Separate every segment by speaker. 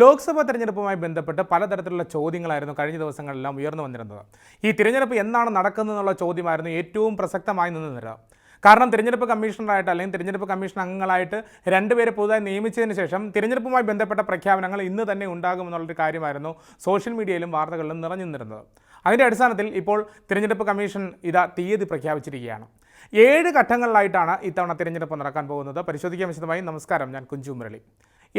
Speaker 1: ലോക്സഭാ തെരഞ്ഞെടുപ്പുമായി ബന്ധപ്പെട്ട് പലതരത്തിലുള്ള ചോദ്യങ്ങളായിരുന്നു കഴിഞ്ഞ ദിവസങ്ങളെല്ലാം ഉയർന്നു വന്നിരുന്നത് ഈ തിരഞ്ഞെടുപ്പ് എന്നാണ് നടക്കുന്നതെന്നുള്ള ചോദ്യമായിരുന്നു ഏറ്റവും പ്രസക്തമായി നിന്നിരുന്നത് കാരണം തിരഞ്ഞെടുപ്പ് കമ്മീഷണറായിട്ട് അല്ലെങ്കിൽ തിരഞ്ഞെടുപ്പ് കമ്മീഷൻ അംഗങ്ങളായിട്ട് രണ്ടുപേരെ പുതുതായി നിയമിച്ചതിന് ശേഷം തിരഞ്ഞെടുപ്പുമായി ബന്ധപ്പെട്ട പ്രഖ്യാപനങ്ങൾ ഇന്ന് തന്നെ ഉണ്ടാകുമെന്നുള്ളൊരു കാര്യമായിരുന്നു സോഷ്യൽ മീഡിയയിലും വാർത്തകളിലും നിറഞ്ഞു നിന്നിരുന്നത് അതിൻ്റെ അടിസ്ഥാനത്തിൽ ഇപ്പോൾ തിരഞ്ഞെടുപ്പ് കമ്മീഷൻ ഇതാ തീയതി പ്രഖ്യാപിച്ചിരിക്കുകയാണ് ഏഴ് ഘട്ടങ്ങളിലായിട്ടാണ് ഇത്തവണ തിരഞ്ഞെടുപ്പ് നടക്കാൻ പോകുന്നത് പരിശോധിക്കാൻ വിശദമായി നമസ്കാരം ഞാൻ കുഞ്ചു മുരളി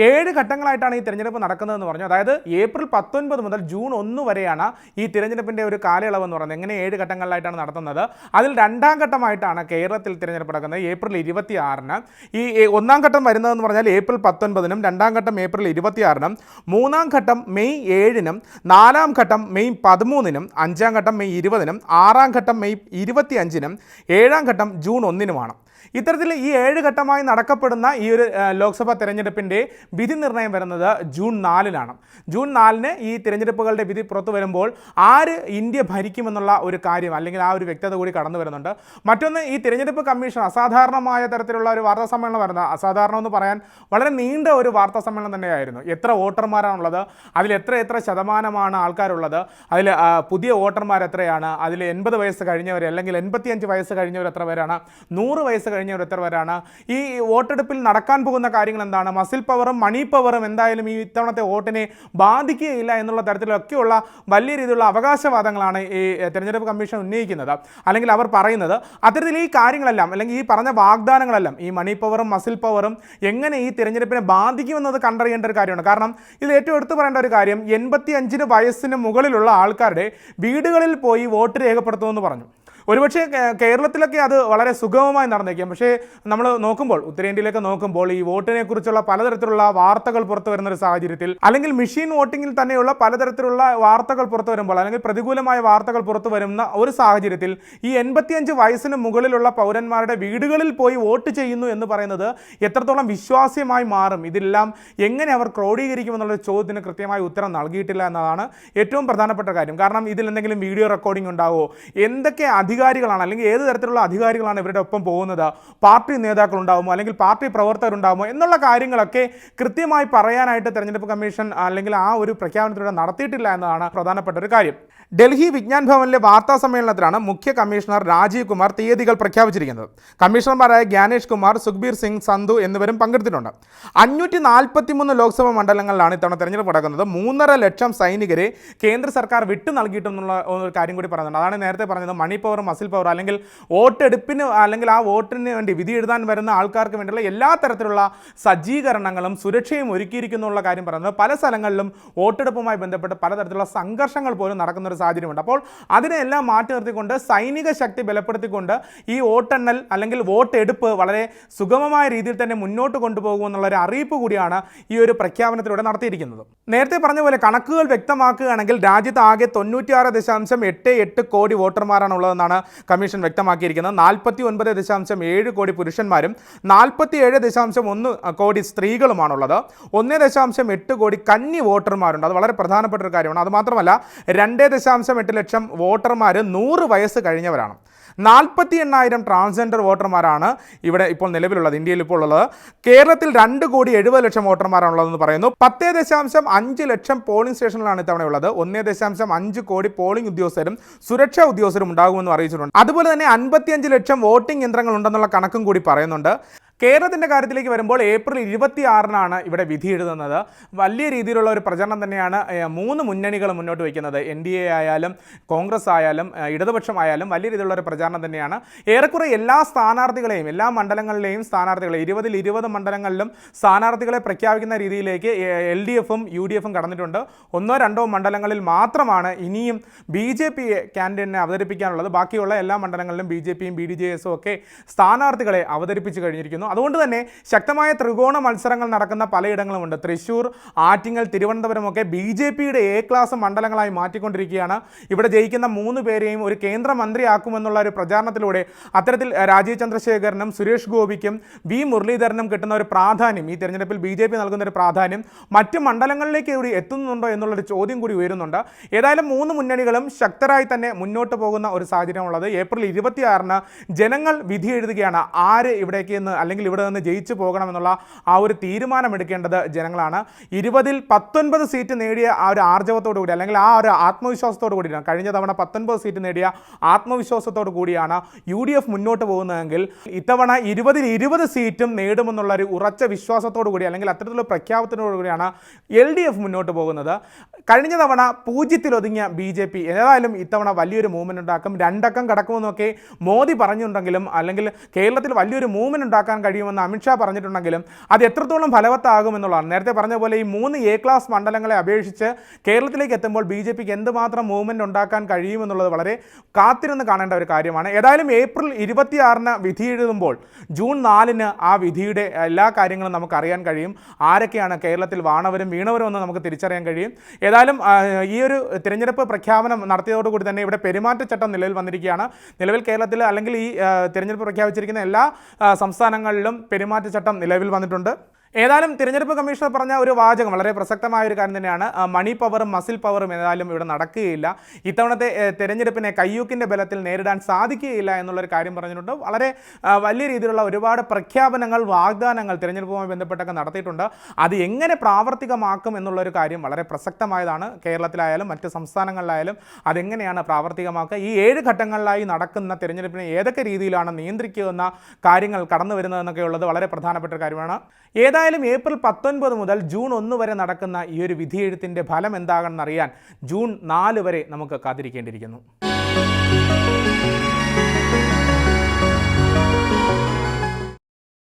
Speaker 1: ഏഴ് ഘട്ടങ്ങളായിട്ടാണ് ഈ തിരഞ്ഞെടുപ്പ് നടക്കുന്നതെന്ന് പറഞ്ഞു അതായത് ഏപ്രിൽ പത്തൊൻപത് മുതൽ ജൂൺ ഒന്ന് വരെയാണ് ഈ തിരഞ്ഞെടുപ്പിൻ്റെ ഒരു കാലയളവ് എന്ന് പറയുന്നത് എങ്ങനെ ഏഴ് ഘട്ടങ്ങളിലായിട്ടാണ് നടത്തുന്നത് അതിൽ രണ്ടാം ഘട്ടമായിട്ടാണ് കേരളത്തിൽ തിരഞ്ഞെടുപ്പ് നടക്കുന്നത് ഏപ്രിൽ ഇരുപത്തി ആറിന് ഈ ഒന്നാം ഘട്ടം വരുന്നതെന്ന് പറഞ്ഞാൽ ഏപ്രിൽ പത്തൊൻപതിനും രണ്ടാം ഘട്ടം ഏപ്രിൽ ഇരുപത്തിയാറിനും മൂന്നാം ഘട്ടം മെയ് ഏഴിനും നാലാം ഘട്ടം മെയ് പതിമൂന്നിനും അഞ്ചാം ഘട്ടം മെയ് ഇരുപതിനും ആറാം ഘട്ടം മെയ് അഞ്ചിനും ഏഴാം ഘട്ടം ജൂൺ ഒന്നിനുമാണ് ഇത്തരത്തിൽ ഈ ഏഴ് ഘട്ടമായി നടക്കപ്പെടുന്ന ഈ ഒരു ലോക്സഭാ തെരഞ്ഞെടുപ്പിൻ്റെ വിധി നിർണ്ണയം വരുന്നത് ജൂൺ നാലിലാണ് ജൂൺ നാലിന് ഈ തിരഞ്ഞെടുപ്പുകളുടെ വിധി പുറത്തു വരുമ്പോൾ ആര് ഇന്ത്യ ഭരിക്കുമെന്നുള്ള ഒരു കാര്യം അല്ലെങ്കിൽ ആ ഒരു വ്യക്തത കൂടി കടന്നു വരുന്നുണ്ട് മറ്റൊന്ന് ഈ തിരഞ്ഞെടുപ്പ് കമ്മീഷൻ അസാധാരണമായ തരത്തിലുള്ള ഒരു വാർത്താ സമ്മേളനം വരുന്നത് അസാധാരണം എന്ന് പറയാൻ വളരെ നീണ്ട ഒരു വാർത്താ സമ്മേളനം തന്നെയായിരുന്നു എത്ര വോട്ടർമാരാണുള്ളത് അതിൽ എത്ര എത്ര ശതമാനമാണ് ആൾക്കാരുള്ളത് അതിൽ പുതിയ വോട്ടർമാർ എത്രയാണ് അതിൽ എൺപത് വയസ്സ് കഴിഞ്ഞവർ അല്ലെങ്കിൽ എൺപത്തിയഞ്ച് വയസ്സ് കഴിഞ്ഞവർ എത്ര പേരാണ് നൂറ് വയസ്സ് കഴിഞ്ഞ ഉത്തരവരാണ് ഈ വോട്ടെടുപ്പിൽ നടക്കാൻ പോകുന്ന കാര്യങ്ങൾ എന്താണ് മസിൽ പവറും മണി പവറും എന്തായാലും ഈ ഇത്തവണത്തെ വോട്ടിനെ ബാധിക്കുകയില്ല എന്നുള്ള തരത്തിലൊക്കെയുള്ള വലിയ രീതിയിലുള്ള അവകാശവാദങ്ങളാണ് ഈ തെരഞ്ഞെടുപ്പ് കമ്മീഷൻ ഉന്നയിക്കുന്നത് അല്ലെങ്കിൽ അവർ പറയുന്നത് അത്തരത്തിൽ ഈ കാര്യങ്ങളെല്ലാം അല്ലെങ്കിൽ ഈ പറഞ്ഞ വാഗ്ദാനങ്ങളെല്ലാം ഈ മണി പവറും മസിൽ പവറും എങ്ങനെ ഈ തിരഞ്ഞെടുപ്പിനെ ബാധിക്കുമെന്നത് കണ്ടറിയേണ്ട ഒരു കാര്യമാണ് കാരണം ഇത് ഏറ്റവും എടുത്തു പറയേണ്ട ഒരു കാര്യം എൺപത്തി അഞ്ചിന് വയസ്സിന് മുകളിലുള്ള ആൾക്കാരുടെ വീടുകളിൽ പോയി വോട്ട് രേഖപ്പെടുത്തുമെന്ന് പറഞ്ഞു ഒരുപക്ഷെ കേരളത്തിലൊക്കെ അത് വളരെ സുഗമമായി നടന്നേക്കാം പക്ഷേ നമ്മൾ നോക്കുമ്പോൾ ഉത്തരേന്ത്യയിലൊക്കെ നോക്കുമ്പോൾ ഈ വോട്ടിനെ കുറിച്ചുള്ള പലതരത്തിലുള്ള വാർത്തകൾ പുറത്തു വരുന്ന ഒരു സാഹചര്യത്തിൽ അല്ലെങ്കിൽ മെഷീൻ വോട്ടിങ്ങിൽ തന്നെയുള്ള പലതരത്തിലുള്ള വാർത്തകൾ പുറത്തു വരുമ്പോൾ അല്ലെങ്കിൽ പ്രതികൂലമായ വാർത്തകൾ പുറത്തു വരുന്ന ഒരു സാഹചര്യത്തിൽ ഈ എൺപത്തിയഞ്ച് വയസ്സിന് മുകളിലുള്ള പൗരന്മാരുടെ വീടുകളിൽ പോയി വോട്ട് ചെയ്യുന്നു എന്ന് പറയുന്നത് എത്രത്തോളം വിശ്വാസ്യമായി മാറും ഇതെല്ലാം എങ്ങനെ അവർ ക്രോഡീകരിക്കുമെന്നുള്ള ചോദ്യത്തിന് കൃത്യമായി ഉത്തരം നൽകിയിട്ടില്ല എന്നതാണ് ഏറ്റവും പ്രധാനപ്പെട്ട കാര്യം കാരണം ഇതിൽ എന്തെങ്കിലും വീഡിയോ റെക്കോർഡിംഗ് ഉണ്ടാവോ എന്തൊക്കെ അധികം അധികാരികളാണ് അല്ലെങ്കിൽ ഏത് തരത്തിലുള്ള അധികാരികളാണ് ഇവരുടെ ഒപ്പം പോകുന്നത് പാർട്ടി നേതാക്കളുണ്ടാകുമോ അല്ലെങ്കിൽ പാർട്ടി പ്രവർത്തകരുണ്ടാകുമോ എന്നുള്ള കാര്യങ്ങളൊക്കെ കൃത്യമായി പറയാനായിട്ട് തെരഞ്ഞെടുപ്പ് കമ്മീഷൻ അല്ലെങ്കിൽ ആ ഒരു പ്രഖ്യാപനത്തിലൂടെ നടത്തിയിട്ടില്ല എന്നതാണ് പ്രധാനപ്പെട്ട ഒരു കാര്യം ഡൽഹി വിജ്ഞാൻ ഭവനിലെ വാർത്താ സമ്മേളനത്തിലാണ് മുഖ്യ കമ്മീഷണർ രാജീവ് കുമാർ തീയതികൾ പ്രഖ്യാപിച്ചിരിക്കുന്നത് കമ്മീഷണർമാരായ ജ്ഞാനേഷ് കുമാർ സുഖ്ബീർ സിംഗ് സന്ധു എന്നിവരും പങ്കെടുത്തിട്ടുണ്ട് അഞ്ഞൂറ്റി നാൽപ്പത്തിമൂന്ന് ലോക്സഭാ മണ്ഡലങ്ങളിലാണ് ഇത്തവണ തെരഞ്ഞെടുപ്പ് നടക്കുന്നത് മൂന്നര ലക്ഷം സൈനികരെ കേന്ദ്ര സർക്കാർ വിട്ടു നൽകിയിട്ടുള്ള ഒരു കാര്യം കൂടി പറയുന്നുണ്ട് അതാണ് നേരത്തെ പറഞ്ഞത് മണിപ്പവർ പവർ മസിൽ പവർ അല്ലെങ്കിൽ വോട്ടെടുപ്പിന് അല്ലെങ്കിൽ ആ വോട്ടിന് വേണ്ടി വിധി എഴുതാൻ വരുന്ന ആൾക്കാർക്ക് വേണ്ടിയുള്ള എല്ലാ തരത്തിലുള്ള സജ്ജീകരണങ്ങളും സുരക്ഷയും ഒരുക്കിയിരിക്കുന്നുള്ള കാര്യം പറയുന്നത് പല സ്ഥലങ്ങളിലും വോട്ടെടുപ്പുമായി ബന്ധപ്പെട്ട് പലതരത്തിലുള്ള സംഘർഷങ്ങൾ പോലും നടക്കുന്ന ഒരു സാഹചര്യമുണ്ട് അപ്പോൾ അതിനെല്ലാം മാറ്റി നിർത്തിക്കൊണ്ട് സൈനിക ശക്തി ബലപ്പെടുത്തിക്കൊണ്ട് ഈ വോട്ടെണ്ണൽ അല്ലെങ്കിൽ വോട്ടെടുപ്പ് വളരെ സുഗമമായ രീതിയിൽ തന്നെ മുന്നോട്ട് കൊണ്ടുപോകുമെന്നുള്ള ഒരു അറിയിപ്പ് കൂടിയാണ് ഈ ഒരു പ്രഖ്യാപനത്തിലൂടെ നടത്തിയിരിക്കുന്നത് നേരത്തെ പറഞ്ഞ പോലെ കണക്കുകൾ വ്യക്തമാക്കുകയാണെങ്കിൽ രാജ്യത്ത് ആകെ തൊണ്ണൂറ്റിയാറ് ദശാംശം എട്ട് എട്ട് കോടി വോട്ടർമാരാണ് ഉള്ളതെന്നാണ് എന്നാണ് കമ്മീഷൻ വ്യക്തമാക്കിയിരിക്കുന്നത് നാൽപ്പത്തി ഒൻപത് ദശാംശം ഏഴ് കോടി പുരുഷന്മാരും ഏഴ് ദശാംശം ഒന്ന് കോടി സ്ത്രീകളുമാണുള്ളത് ഒന്നേ ദശാംശം എട്ട് കോടി കന്നി വോട്ടർമാരുണ്ട് അത് വളരെ പ്രധാനപ്പെട്ട ഒരു കാര്യമാണ് അതുമാത്രമല്ല രണ്ടേ ദശാംശം എട്ട് ലക്ഷം വോട്ടർമാർ നൂറ് വയസ്സ് കഴിഞ്ഞവരാണ് നാൽപ്പത്തി എണ്ണായിരം ട്രാൻസ്ജെൻഡർ വോട്ടർമാരാണ് ഇവിടെ ഇപ്പോൾ നിലവിലുള്ളത് ഇന്ത്യയിൽ ഇപ്പോൾ ഉള്ളത് കേരളത്തിൽ രണ്ട് കോടി എഴുപത് ലക്ഷം വോട്ടർമാരാണുള്ളതെന്ന് പറയുന്നു പത്തേ ദശാംശം അഞ്ച് ലക്ഷം പോളിംഗ് സ്റ്റേഷനിലാണ് ഉള്ളത് ഒന്നേ ദശാംശം അഞ്ച് കോടി പോളിംഗ് ഉദ്യോഗസ്ഥരും സുരക്ഷാ ഉദ്യോഗസ്ഥരും ഉണ്ടാകുമെന്ന് അറിയിച്ചിട്ടുണ്ട് അതുപോലെ തന്നെ അൻപത്തിയഞ്ച് ലക്ഷം വോട്ടിംഗ് യന്ത്രങ്ങൾ ഉണ്ടെന്നുള്ള കണക്കും കൂടി പറയുന്നുണ്ട് കേരളത്തിൻ്റെ കാര്യത്തിലേക്ക് വരുമ്പോൾ ഏപ്രിൽ ഇരുപത്തി ആറിനാണ് ഇവിടെ വിധി എഴുതുന്നത് വലിയ രീതിയിലുള്ള ഒരു പ്രചരണം തന്നെയാണ് മൂന്ന് മുന്നണികൾ മുന്നോട്ട് വയ്ക്കുന്നത് എൻ ഡി എ ആയാലും കോൺഗ്രസ് ആയാലും ഇടതുപക്ഷം ആയാലും വലിയ രീതിയിലുള്ള ഒരു പ്രചാരണം തന്നെയാണ് ഏറെക്കുറെ എല്ലാ സ്ഥാനാർത്ഥികളെയും എല്ലാ മണ്ഡലങ്ങളിലെയും സ്ഥാനാർത്ഥികളെ ഇരുപതിൽ ഇരുപത് മണ്ഡലങ്ങളിലും സ്ഥാനാർത്ഥികളെ പ്രഖ്യാപിക്കുന്ന രീതിയിലേക്ക് എൽ ഡി എഫും യു ഡി എഫും കടന്നിട്ടുണ്ട് ഒന്നോ രണ്ടോ മണ്ഡലങ്ങളിൽ മാത്രമാണ് ഇനിയും ബി ജെ പി ക്യാൻഡിഡേറ്റിനെ അവതരിപ്പിക്കാനുള്ളത് ബാക്കിയുള്ള എല്ലാ മണ്ഡലങ്ങളിലും ബി ജെ പിയും ബി ഡി ജെ എസും ഒക്കെ സ്ഥാനാർത്ഥികളെ അവതരിപ്പിച്ച് കഴിഞ്ഞിരിക്കുന്നു അതുകൊണ്ട് തന്നെ ശക്തമായ ത്രികോണ മത്സരങ്ങൾ നടക്കുന്ന പലയിടങ്ങളുമുണ്ട് തൃശ്ശൂർ ആറ്റിങ്ങൽ തിരുവനന്തപുരമൊക്കെ ബി ജെ പിയുടെ എ ക്ലാസ് മണ്ഡലങ്ങളായി മാറ്റിക്കൊണ്ടിരിക്കുകയാണ് ഇവിടെ ജയിക്കുന്ന മൂന്ന് പേരെയും ഒരു കേന്ദ്രമന്ത്രിയാക്കുമെന്നുള്ള ഒരു പ്രചാരണത്തിലൂടെ അത്തരത്തിൽ രാജീവ് ചന്ദ്രശേഖരനും സുരേഷ് ഗോപിക്കും വി മുരളീധരനും കിട്ടുന്ന ഒരു പ്രാധാന്യം ഈ തെരഞ്ഞെടുപ്പിൽ ബി ജെ പി നൽകുന്ന ഒരു പ്രാധാന്യം മറ്റ് മണ്ഡലങ്ങളിലേക്ക് കൂടി എത്തുന്നുണ്ടോ എന്നുള്ളൊരു ചോദ്യം കൂടി ഉയരുന്നുണ്ട് ഏതായാലും മൂന്ന് മുന്നണികളും ശക്തരായി തന്നെ മുന്നോട്ട് പോകുന്ന ഒരു സാഹചര്യമുള്ളത് ഏപ്രിൽ ഇരുപത്തിയാറിന് ജനങ്ങൾ വിധി എഴുതുകയാണ് ആര് ഇവിടേക്ക് അല്ലെങ്കിൽ അല്ലെങ്കിൽ ഇവിടെ നിന്ന് ജയിച്ചു പോകണമെന്നുള്ള ആ ഒരു തീരുമാനമെടുക്കേണ്ടത് ജനങ്ങളാണ് ഇരുപതിൽ പത്തൊൻപത് സീറ്റ് നേടിയ ആ ഒരു ആർജവത്തോടു കൂടി അല്ലെങ്കിൽ ആ ഒരു ആത്മവിശ്വാസത്തോടു കൂടിയാണ് കഴിഞ്ഞ തവണ പത്തൊൻപത് സീറ്റ് നേടിയ ആത്മവിശ്വാസത്തോടു കൂടിയാണ് യു ഡി എഫ് മുന്നോട്ട് പോകുന്നതെങ്കിൽ ഇത്തവണ ഇരുപതിൽ ഇരുപത് സീറ്റും നേടുമെന്നുള്ള ഒരു ഉറച്ച വിശ്വാസത്തോടു കൂടി അല്ലെങ്കിൽ അത്തരത്തിലുള്ള പ്രഖ്യാപനത്തോടു കൂടിയാണ് എൽ ഡി എഫ് മുന്നോട്ട് പോകുന്നത് കഴിഞ്ഞ തവണ പൂജ്യത്തിലൊതുങ്ങിയ ബി ജെ പി ഏതായാലും ഇത്തവണ വലിയൊരു മൂവ്മെന്റ് ഉണ്ടാക്കും രണ്ടക്കം കടക്കുമെന്നൊക്കെ മോദി പറഞ്ഞിട്ടുണ്ടെങ്കിലും അല്ലെങ്കിൽ കേരളത്തിൽ വലിയൊരു മൂവ്മെന്റ് ഉണ്ടാക്കാൻ കഴിയുമെന്ന് അമിത്ഷാ പറഞ്ഞിട്ടുണ്ടെങ്കിലും അത് എത്രത്തോളം ഫലവത്താകുമെന്നുള്ളതാണ് നേരത്തെ പറഞ്ഞ പോലെ ഈ മൂന്ന് എ ക്ലാസ് മണ്ഡലങ്ങളെ അപേക്ഷിച്ച് കേരളത്തിലേക്ക് എത്തുമ്പോൾ ബി ജെ പിക്ക് എന്തുമാത്രം മൂവ്മെൻറ്റ് ഉണ്ടാക്കാൻ കഴിയുമെന്നുള്ളത് വളരെ കാത്തിരുന്ന് കാണേണ്ട ഒരു കാര്യമാണ് ഏതായാലും ഏപ്രിൽ ഇരുപത്തിയാറിന് വിധി എഴുതുമ്പോൾ ജൂൺ നാലിന് ആ വിധിയുടെ എല്ലാ കാര്യങ്ങളും നമുക്ക് അറിയാൻ കഴിയും ആരൊക്കെയാണ് കേരളത്തിൽ വാണവരും വീണവരും എന്ന് നമുക്ക് തിരിച്ചറിയാൻ കഴിയും ഏതായാലും ഈ ഒരു തിരഞ്ഞെടുപ്പ് പ്രഖ്യാപനം നടത്തിയതോടുകൂടി തന്നെ ഇവിടെ പെരുമാറ്റച്ചട്ടം നിലവിൽ വന്നിരിക്കുകയാണ് നിലവിൽ കേരളത്തിൽ അല്ലെങ്കിൽ ഈ തിരഞ്ഞെടുപ്പ് പ്രഖ്യാപിച്ചിരിക്കുന്ന എല്ലാ സംസ്ഥാനങ്ങളിലും ജില്ലകളിലും പെരുമാറ്റച്ചട്ടം നിലവിൽ വന്നിട്ടുണ്ട് ഏതായാലും തിരഞ്ഞെടുപ്പ് കമ്മീഷണർ പറഞ്ഞ ഒരു വാചകം വളരെ പ്രസക്തമായ ഒരു കാര്യം തന്നെയാണ് മണി പവറും മസിൽ പവറും ഏതായാലും ഇവിടെ നടക്കുകയില്ല ഇത്തവണത്തെ തിരഞ്ഞെടുപ്പിനെ കയ്യൂക്കിൻ്റെ ബലത്തിൽ നേരിടാൻ സാധിക്കുകയില്ല എന്നുള്ളൊരു കാര്യം പറഞ്ഞിട്ടുണ്ട് വളരെ വലിയ രീതിയിലുള്ള ഒരുപാട് പ്രഖ്യാപനങ്ങൾ വാഗ്ദാനങ്ങൾ തിരഞ്ഞെടുപ്പുമായി ബന്ധപ്പെട്ടൊക്കെ നടത്തിയിട്ടുണ്ട് അത് എങ്ങനെ പ്രാവർത്തികമാക്കും എന്നുള്ളൊരു കാര്യം വളരെ പ്രസക്തമായതാണ് കേരളത്തിലായാലും മറ്റ് സംസ്ഥാനങ്ങളിലായാലും അതെങ്ങനെയാണ് പ്രാവർത്തികമാക്കുക ഈ ഏഴ് ഘട്ടങ്ങളിലായി നടക്കുന്ന തിരഞ്ഞെടുപ്പിനെ ഏതൊക്കെ രീതിയിലാണ് നിയന്ത്രിക്കുന്ന കാര്യങ്ങൾ കടന്നു വരുന്നതെന്നൊക്കെയുള്ളത് വളരെ പ്രധാനപ്പെട്ട കാര്യമാണ് ഏതാ ഏതായാലും ഏപ്രിൽ പത്തൊൻപത് മുതൽ ജൂൺ ഒന്ന് വരെ നടക്കുന്ന ഈ ഒരു വിധിയെഴുത്തിന്റെ ഫലം എന്താകണമെന്നറിയാൻ ജൂൺ നാല് വരെ നമുക്ക് കാത്തിരിക്കേണ്ടിയിരിക്കുന്നു